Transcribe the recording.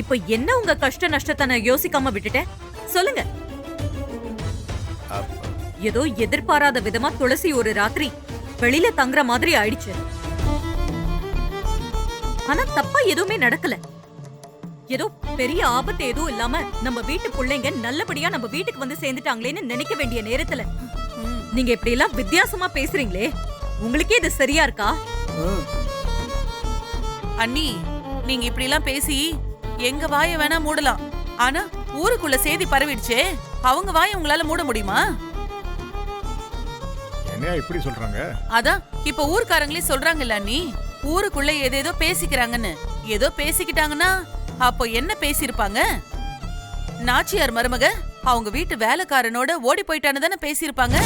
இப்ப என்ன உங்க கஷ்ட நஷ்டத்தை நான் யோசிக்காம விட்டுட்டேன் சொல்லுங்க. ஏதோ எதிர்பாராத விதமா துளசி ஒரு ராத்திரி வெளியில தங்குற மாதிரி ஆயிடுச்சு. ஆனா தப்பா எதுவுமே நடக்கல. ஏதோ பெரிய ஆபத்து எதுவும் இல்லாம நம்ம வீட்டு பிள்ளைங்க நல்லபடியா நம்ம வீட்டுக்கு வந்து சேர்ந்துட்டாங்களேன்னு நினைக்க வேண்டிய நேரத்துல நீங்க இப்படி எல்லாம் வித்தியாசமா பேசுறீங்களே உங்களுக்கே இது சரியா இருக்கா? அண்ணி நீங்க இப்படி எல்லாம் பேசி எங்க வாயை வேணா மூடலாம். ஆனா ஊருக்குள்ள செய்தி பரவிடுச்சே. அவங்க வாயை உங்களால மூட முடியுமா? என்னையா இப்படி சொல்றாங்க? அதான் இப்ப ஊர்க்காரங்களே சொல்றாங்கல்ல அண்ணி. ஊருக்குள்ள ஏதேதோ பேசிக்கிறாங்கன்னு. ஏதோ பேசிக்கிட்டாங்கன்னா அப்போ என்ன பேசியிருப்பாங்க? நாச்சியார் மருமக அவங்க வீட்டு வேலைக்காரனோட ஓடி போயிட்டான்னு தானே பேசியிருப்பாங்க?